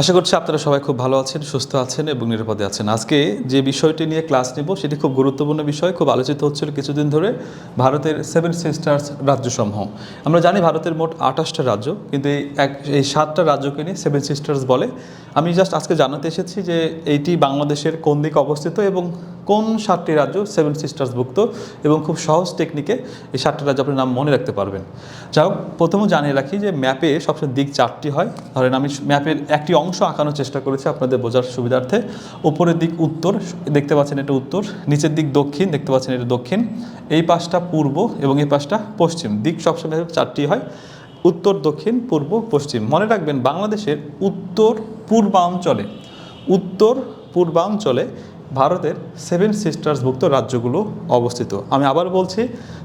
আশা করছি আপনারা সবাই খুব ভালো আছেন, সুস্থ আছেন এবং নিরাপদে আছেন। আজকে যে বিষয়টি নিয়ে ক্লাস নেব, সেটি খুব গুরুত্বপূর্ণ বিষয়। খুব আলোচিত হচ্ছিল কিছুদিন ধরে ভারতের সেভেন সিস্টার্স রাজ্যসমূহ। আমরা জানি ভারতের মোট আঠাশটা রাজ্য, কিন্তু এই এক, এই সাতটা রাজ্যকে নিয়ে সেভেন সিস্টার্স বলে। আমি জাস্ট আজকে জানাতে এসেছি যে, এইটি বাংলাদেশের কোন দিকে অবস্থিত এবং কোন সাতটি রাজ্য সেভেন সিস্টার্স ভুক্ত? এবং খুব সহজ টেকনিকে এই সাতটি রাজ্য আপনার নাম মনে রাখতে পারবেন। যাই হোক, প্রথমে জানিয়ে রাখি যে ম্যাপে সবসময় দিক চারটি হয়। ধরেন আমি ম্যাপের একটি অংশ আঁকানোর চেষ্টা করেছি আপনাদের বোঝার সুবিধার্থে। উপরের দিক উত্তর, দেখতে পাচ্ছেন এটা উত্তর। নিচের দিক দক্ষিণ, দেখতে পাচ্ছেন এটা দক্ষিণ। এই পাশটা পূর্ব এবং এই পাশটা পশ্চিম। দিক সবসময় চারটি হয়। উত্তর, দক্ষিণ, পূর্ব, পশ্চিম। মনে রাখবেন বাংলাদেশের উত্তর পূর্বাঞ্চলে উত্তর পূর্বাঞ্চলে ভারতের সেভেন সিস্টার্সভুক্ত রাজ্যগুলো অবস্থিত। আমি আবার বলছি,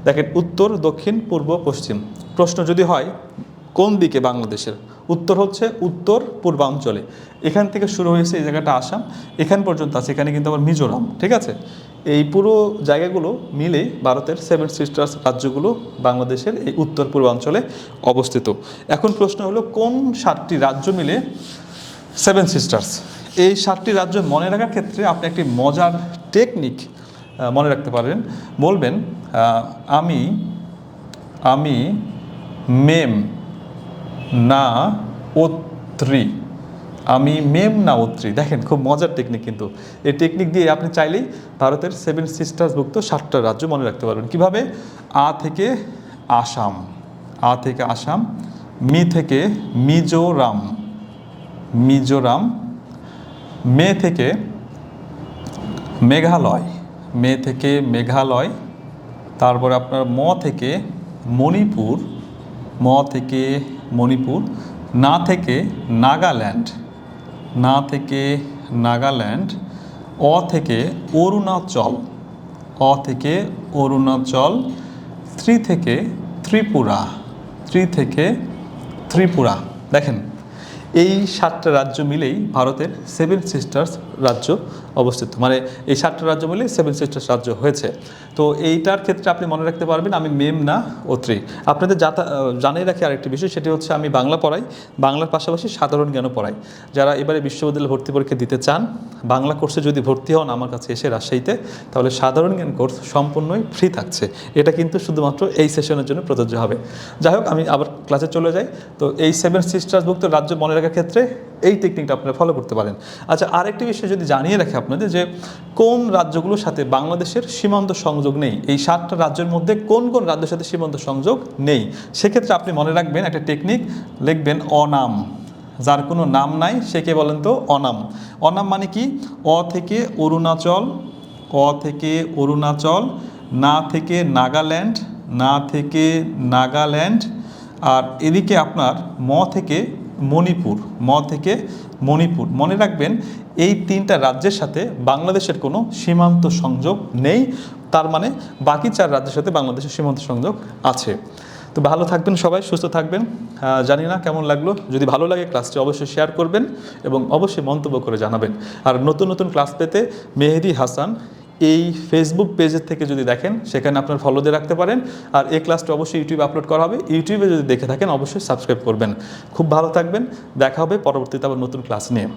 দেখেন উত্তর, দক্ষিণ, পূর্ব, পশ্চিম। প্রশ্ন যদি হয়, কোন দিকে বাংলাদেশের? উত্তর হচ্ছে উত্তর পূর্বাঞ্চলে। এখান থেকে শুরু হয়েছে এই জায়গাটা আসাম। এখান পর্যন্ত আছে, এখানে কিন্তু আবার মিজোরাম, ঠিক আছে? এই পুরো জায়গাগুলো মিলে ভারতের সেভেন সিস্টার্স রাজ্যগুলো বাংলাদেশের এই উত্তর পূর্বাঞ্চলে অবস্থিত। এখন প্রশ্ন হলো, কোন সাতটি রাজ্য মিলে সেভেন সিস্টার্স এই সাতটি রাজ্য মনে রাখার ক্ষেত্রে আপনি একটি মজার টেকনিক মনে রাখতে পারেন। বলবেন আমি আমি মেম না ওত্রি আমি মেম না ওত্রি দেখেন, খুব মজার টেকনিক কিন্তু। এই টেকনিক দিয়ে আপনি চাইলেই ভারতের সেভেন সিস্টার্সভুক্ত সাতটা রাজ্য মনে রাখতে পারবেন। কীভাবে? আ থেকে আসাম। আ থেকে আসাম, মি থেকে মিজোরাম। মিজোরাম মে থেকে মেঘালয়, মে থেকে মেঘালয়, তারপরে আপনার ম থেকে মণিপুর, ম থেকে মণিপুর, না থেকে নাগাল্যান্ড, না থেকে নাগাল্যান্ড, অ থেকে অরুণাচল, অ থেকে অরুণাচল, থ্রি থেকে ত্রিপুরা, থ্রি থেকে ত্রিপুরা। দেখেন এই সাতটা রাজ্য মিলেই ভারতের সেভেন সিস্টার্স রাজ্য অবস্থিত। মানে এই সাতটা রাজ্য মিলেই সেভেন সিস্টার্স রাজ্য হয়েছে। তো এইটার ক্ষেত্রে আপনি মনে রাখতে পারবেন, আমি মেম না অত্রি আপনাদের যাতা জানিয়ে রাখি আরেকটি বিষয়, সেটি হচ্ছে আমি বাংলা পড়াই, বাংলার পাশাপাশি সাধারণ জ্ঞানও পড়াই। যারা এবারে বিশ্ববিদ্যালয়ে ভর্তি পরীক্ষা দিতে চান, বাংলা কোর্সে যদি ভর্তি হন আমার কাছে এসে রাজশাহীতে, তাহলে সাধারণ জ্ঞান কোর্স সম্পূর্ণই ফ্রি থাকছে। এটা কিন্তু শুধুমাত্র এই সেশনের জন্য প্রযোজ্য হবে। যাই হোক, আমি আবার ক্লাসে চলে যাই। তো এই সেভেন সিস্টার্সভুক্ত রাজ্য মনে রাখার ক্ষেত্রে এই টেকনিকটা আপনারা ফলো করতে পারেন। আচ্ছা আরেকটি বিষয় যদি জানিয়ে রাখি আপনাদের যে, কোন রাজ্যগুলোর সাথে বাংলাদেশের সীমান্ত সংযোগ নেই? এই সাতটা রাজ্যের মধ্যে কোন কোন রাজ্যের সাথে সীমান্ত সংযোগ নেই? সেক্ষেত্রে আপনি মনে রাখবেন একটা টেকনিক লিখবেন অনাম। যার কোনো নাম নাই, সে কে বলেন তো? অনাম। অনাম মানে কি? অ থেকে অরুণাচল, অ থেকে অরুণাচল, না থেকে নাগাল্যান্ড, না থেকে নাগাল্যান্ড, আর এদিকে আপনার ম থেকে মণিপুর, ম থেকে মণিপুর। মনে রাখবেন, এই তিনটা রাজ্যের সাথে বাংলাদেশের কোনো সীমান্ত সংযোগ নেই। তার মানে বাকি চার রাজ্যের সাথে বাংলাদেশের সীমান্ত সংযোগ আছে। তো ভালো থাকবেন সবাই, সুস্থ থাকবেন। জানি না কেমন লাগল। যদি ভালো লাগে ক্লাসটি অবশ্যই শেয়ার করবেন এবং অবশ্যই মন্তব্য করে জানাবেন। আর নতুন নতুন ক্লাস পেতে মেহেদি হাসান এই ফেসবুক পেজের থেকে যদি দেখেন, সেখানে আপনার ফলো দিয়ে রাখতে পারেন। আর এই ক্লাসটা অবশ্যই ইউটিউবে আপলোড করা হবে। ইউটিউবে যদি দেখে থাকেন, অবশ্যই সাবস্ক্রাইব করবেন। খুব ভালো থাকবেন। দেখা হবে পরবর্তীতে আবার নতুন ক্লাস নিয়ে।